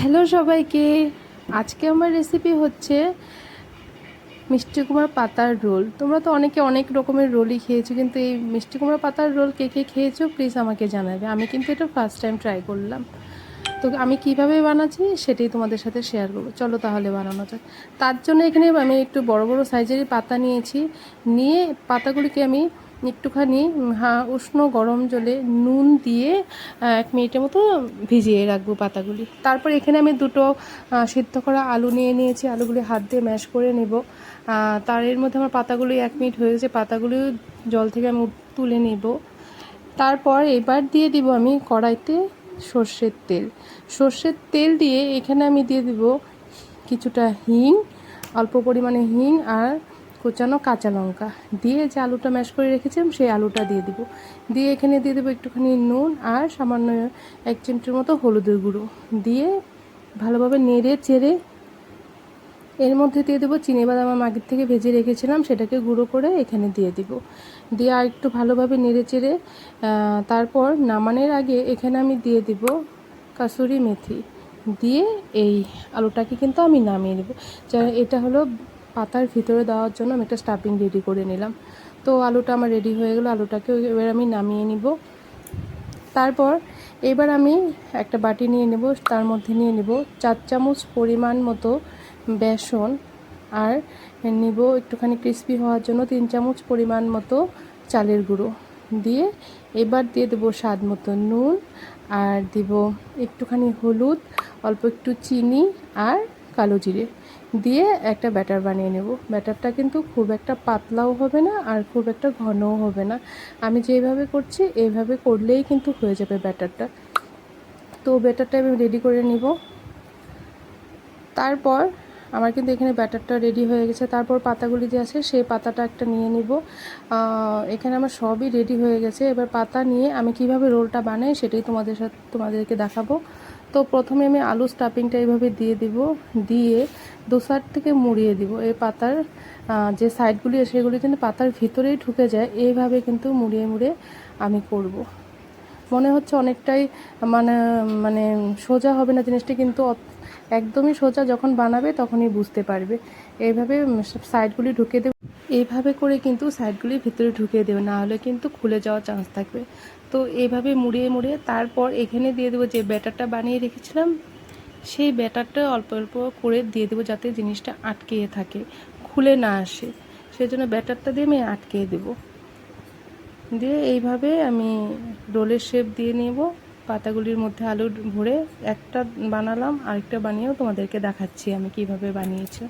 Hello সবাইকে। আজকে আমার রেসিপি হচ্ছে মিষ্টি কুমড়ার পাতার রোল। তোমরা তো অনেকে অনেক রকমের রোলই খেয়েছো, কিন্তু এই মিষ্টি কুমড়ার পাতার রোল কে কে খেয়েছো প্লিজ আমাকে জানাবে। আমি কিন্তু এটা ফার্স্ট টাইম ট্রাই করলাম। তো আমি কীভাবে বানাচ্ছি সেটাই তোমাদের সাথে শেয়ার করব। চলো তাহলে বানানো যাক। তার জন্য এখানে আমি একটু বড় বড় সাইজেরই পাতা নিয়েছি। নিয়ে পাতাগুলিকে আমি একটুখানি উষ্ণ গরম জলে নুন দিয়ে এক মিনিটের মতো ভিজিয়ে রাখব পাতাগুলি। তারপর এখানে আমি দুটো সিদ্ধ করা আলু নিয়ে নিয়েছি। আলুগুলি হাত দিয়ে ম্যাশ করে নেব। তার এর মধ্যে আমার পাতাগুলি এক মিনিট হয়ে গেছে। পাতাগুলি জল থেকে আমি তুলে নেব। তারপর এবার দিয়ে দিব আমি কড়াইতে সর্ষের তেল। সর্ষের তেল দিয়ে এখানে আমি দিয়ে দিব কিছুটা হিং, অল্প পরিমাণে হিং আর কুচানো কাঁচা লঙ্কা। দিয়ে যে আলুটা ম্যাশ করে রেখেছিলাম, সেই আলুটা দিয়ে দিব। দিয়ে এখানে দিয়ে দেবো একটুখানি নুন আর সামান্য এক চিমটির মতো হলুদের গুঁড়ো। দিয়ে ভালোভাবে নেড়ে চেড়ে এর মধ্যে দিয়ে দেবো চিনি বাদাম আমি আগের থেকে ভেজে রেখেছিলাম, সেটাকে গুঁড়ো করে এখানে দিয়ে দিব। দিয়ে আর একটু ভালোভাবে নেড়ে চেড়ে তারপর নামানোর আগে এখানে আমি দিয়ে দিব কাসুরি মেথি। দিয়ে এই আলুটাকে কিন্তু আমি নামিয়ে নেব। এটা হলো পাতার ভিতরে দেওয়ার জন্য আমি একটা স্টাফিং রেডি করে নিলাম। তো আলুটা আমার রেডি হয়ে গেলো, আলুটাকে এবার আমি নামিয়ে নিব। তারপর এবার আমি একটা বাটি নিয়ে নেব, তার মধ্যে নিয়ে নেব চার চামচ পরিমাণ মতো বেসন আর নিব একটুখানি ক্রিস্পি হওয়ার জন্য তিন চামচ পরিমাণ মতো চালের গুঁড়ো। দিয়ে এবার দিয়ে দেবো স্বাদ মতো নুন আর দিব একটুখানি হলুদ, অল্প একটু চিনি আর কালো জিরে। দিয়ে একটা ব্যাটার বানিয়ে নেব। ব্যাটারটা কিন্তু খুব একটা পাতলাও হবে না আর খুব একটা ঘনও হবে না। আমি যেভাবে করছি এইভাবে করলেই কিন্তু হয়ে যাবে ব্যাটারটা। তো ব্যাটারটা আমি রেডি করে নিব। তারপর আমার কিন্তু এখানে ব্যাটারটা রেডি হয়ে গেছে। তারপর পাতাগুলি যে আছে, সেই পাতাটা একটা নিয়ে নিব। এখানে আমার সবই রেডি হয়ে গেছে। এবার পাতা নিয়ে আমি কীভাবে রোলটা বানাই, সেটাই তোমাদের সাথে তোমাদেরকে দেখাবো। তো প্রথমে আমি আলু স্টাফিংটা এইভাবে দিয়ে দিব, দিয়ে দু সাইড থেকে মুড়িয়ে দিব। এই পাতার যে সাইডগুলি সেগুলি কিন্তু পাতার ভিতরেই ঢুকে যায়, এইভাবে কিন্তু মুড়িয়ে মুড়িয়ে আমি করব। মনে হচ্ছে অনেকটাই মানে মানে সোজা হবে না জিনিসটি, কিন্তু একদমই সোজা যখন বানাবে তখনই বুঝতে পারবে। এইভাবে সাইডগুলি ঢুকে দেবে। এইভাবে করে কিন্তু সাইডগুলি ভিতরে ঢুকিয়ে দেবে, না হলে কিন্তু খুলে যাওয়ার চান্স থাকবে। তো এইভাবে মুড়িয়ে মুড়িয়ে তারপর এখানে দিয়ে দেবো যে ব্যাটারটা বানিয়ে রেখেছিলাম, সেই ব্যাটারটা অল্প অল্প করে দিয়ে দেবো যাতে জিনিসটা আটকে থাকে, খুলে না আসে। সেজন্য ব্যাটারটা দিয়ে আমি আটকে দেবো। দিয়ে এইভাবে আমি রোলের শেপ দিয়ে নেব, পাতাগুলির মধ্যে আলু ভরে একটা বানালাম, আরেকটা বানিয়েও তোমাদেরকে দেখাচ্ছি আমি কীভাবে বানিয়েছি।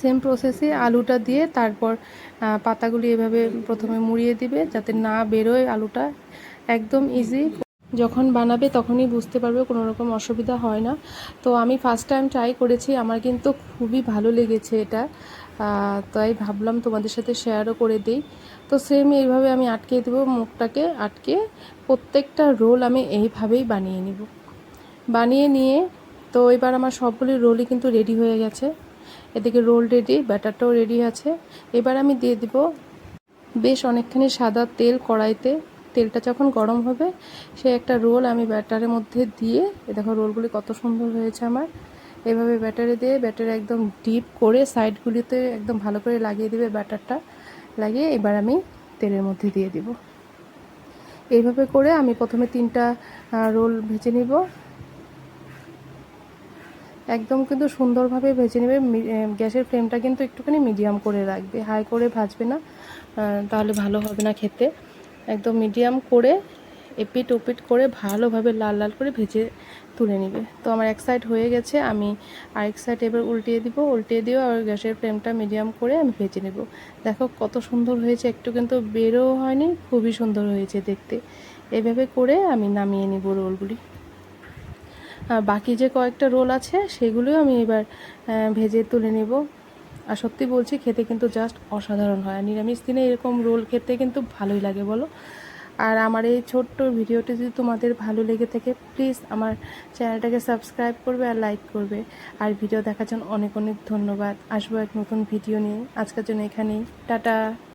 সেম প্রসেসে আলুটা দিয়ে তারপর পাতাগুলি এভাবে প্রথমে মুড়িয়ে দিবে যাতে না বেরোয় আলুটা। একদম ইজি যখন বানাবে তখনই বুঝতে পারবে কোনো রকম অসুবিধা হয় না। তো আমি ফার্স্ট টাইম ট্রাই করেছি, আমার কিন্তু খুবই ভালো লেগেছে এটা। তাই ভাবলাম তোমাদের সাথে শেয়ারও করে দিই। তো সেম এইভাবে আমি আটকে দেবো মুখটাকে, আটকে প্রত্যেকটা রোল আমি এইভাবেই বানিয়ে নিব। বানিয়ে নিয়ে, তো এবার আমার সবগুলি রোলই কিন্তু রেডি হয়ে গেছে। এদিকে রোল রেডি ব্যাটারটাও রেডি আছে। এবার আমি দিয়ে দিব বেশ অনেকখানি সাদা তেল কড়াইতে। তেলটা যখন গরম হবে, সে একটা রোল আমি ব্যাটারের মধ্যে দিয়ে, এ দেখো রোলগুলি কত সুন্দর হয়েছে আমার। এভাবে ব্যাটারে দিয়ে, ব্যাটারে একদম ডিপ করে সাইডগুলিতে একদম ভালো করে লাগিয়ে দিবে ব্যাটারটা। লাগিয়ে এবার আমি তেলের মধ্যে দিয়ে দিব। এইভাবে করে আমি প্রথমে তিনটা রোল ভেজে নিব। একদম কিন্তু সুন্দরভাবে ভেজে নেবে। গ্যাসের ফ্লেমটা কিন্তু একটুখানি মিডিয়াম করে রাখবে। হাই করে ভাজবে না তাহলে ভালো হবে না খেতে। একদম মিডিয়াম করে এপিট ওপিট করে ভালোভাবে লাল লাল করে ভেজে তুলে নেবে। তো আমার এক সাইড হয়ে গেছে, আমি আরেক সাইড এবার উল্টিয়ে দিব। উল্টিয়ে দিও আর গ্যাসের ফ্লেমটা মিডিয়াম করে আমি ভেজে নেব। দেখো কত সুন্দর হয়েছে, একটু কিন্তু বেরো হয়নি, খুবই সুন্দর হয়েছে দেখতে। এভাবে করে আমি নামিয়ে নিব রোলগুলি। আর বাকি যে কয়েকটা রোল আছে সেগুলোও আমি এবার ভেজে তুলে নেব। আর সত্যি বলছি, খেতে কিন্তু জাস্ট অসাধারণ হয়। নিরামিষ দিনে এরকম রোল খেতে কিন্তু ভালোই লাগে, বলো। আর আমার এই ছোট্ট ভিডিওটি যদি তোমাদের ভালো লেগে থাকে প্লিজ আমার চ্যানেলটাকে সাবস্ক্রাইব করবে আর লাইক করবে। আর ভিডিও দেখার জন্য অনেক অনেক ধন্যবাদ। আসব এক নতুন ভিডিও নিয়ে। আজকের জন্য এখানেই। টাটা।